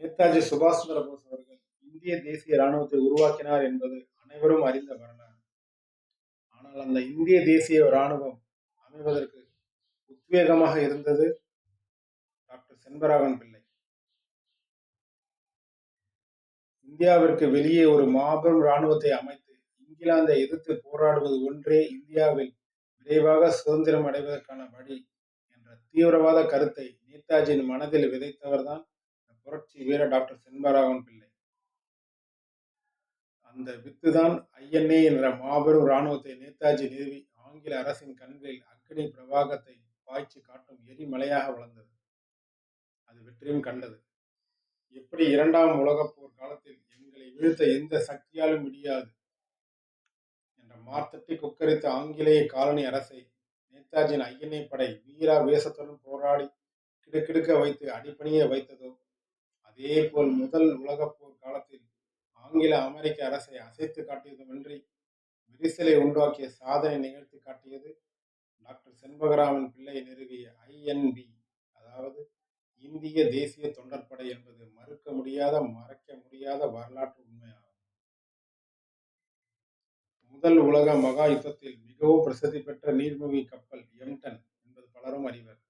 நேதாஜி சுபாஷ் சந்திர போஸ் அவர்கள் இந்திய தேசிய ராணுவத்தை உருவாக்கினார் என்பது அனைவரும் அறிந்த வரலாறு ஆனால் அந்த இந்திய தேசிய ராணுவம் அமைவதற்கு உத்வேகமாக இருந்தது டாக்டர் செண்பராகவன் பிள்ளை. இந்தியாவிற்கு வெளியே ஒரு மாபெரும் ராணுவத்தை அமைத்து இங்கிலாந்தை எதிர்த்து போராடுவது ஒன்றே இந்தியாவில் விரைவாக சுதந்திரம் அடைவதற்கான வழி என்ற தீவிரவாத கருத்தை நேதாஜியின் மனதில் விதைத்தவர்தான் புரட்சி வீர டாக்டர் செண்பராகவன் பிள்ளை. அந்த வித்துதான் ஐஎன்ஏ என்ற மாபெரும் இராணுவத்தை நேதாஜி நிறுவி ஆங்கில அரசின் கண்களில் அக்னி பிரவாகத்தை பாய்ச்சி காட்டும் எரிமலையாக வளர்ந்தது. அது வெற்றியும் கண்டது. எப்படி இரண்டாம் உலகப் போர் காலத்தில் எங்களை வீழ்த்த எந்த சக்தியாலும் முடியாது என்ற மார்த்தட்டி குக்கரித்த ஆங்கிலேய காலனி அரசை நேதாஜியின் ஐஎன்ஏ படை வீரா வேசத்துடன் போராடி கிடுக்கிடுக்க வைத்து அடிப்பணிய வைத்ததோ அதேபோல் முதல் உலகப் போர் காலத்தில் ஆங்கில அமெரிக்க அரசை அசைத்து காட்டியதுமின்றி விரிசலை உண்டாக்கிய சாதனை நிகழ்த்தி காட்டியது டாக்டர் செண்பகராமன் பிள்ளை நிறுவிய ஐஎன்பி அதாவது இந்திய தேசிய தொண்டற்படை என்பது மறுக்க முடியாத மறைக்க முடியாத வரலாற்று உண்மையாகும். முதல் உலக மகா யுத்தத்தில் மிகவும் பிரசித்தி பெற்ற நீர்மூழ்கி கப்பல் எம்டன் என்பது பலரும் அறிவர்.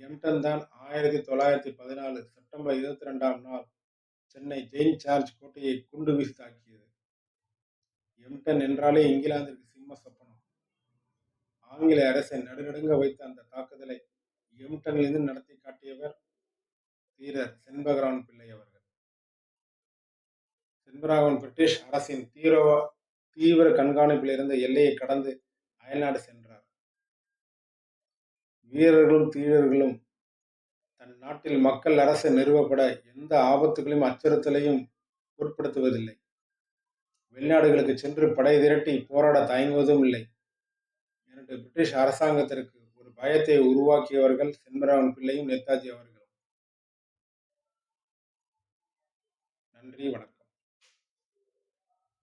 எம்டன் தான் ஆயிரத்தி தொள்ளாயிரத்தி பதினாலு செப்டம்பர் இருபத்தி ரெண்டாம் நாள் சென்னை ஜெயின் சார்ஜ் கோட்டையை குண்டு வீசி தாக்கியது. எம்டன் என்றாலே இங்கிலாந்திற்கு சிம்ம சொப்பனம். ஆங்கில அரசை நடுநடுங்க வைத்த அந்த தாக்குதலை எம்டனிலிருந்து நடத்தி காட்டியவர் வீரர் செண்பகராவன் பிள்ளை அவர்கள். செண்பகராவன் பிரிட்டிஷ் அரசின் தீவிர தீவிர கண்காணிப்பில் இருந்த எல்லையை கடந்து அயல்நாடு சென்றார் வீரர்களும் தீரர்களும் தன் நாட்டில் மக்கள் அரசு நிறுவப்பட எந்த ஆபத்துகளையும் அச்சுறுத்தலையும் பொருட்படுத்துவதில்லை. வெளிநாடுகளுக்கு சென்று படை திரட்டி போராட தயங்குவதும் இல்லை. இரண்டு பிரிட்டிஷ் அரசாங்கத்திற்கு ஒரு பயத்தை உருவாக்கியவர்கள் செண்பராமன் பிள்ளையும் நேதாஜி அவர்கள் நன்றி வணக்கம்.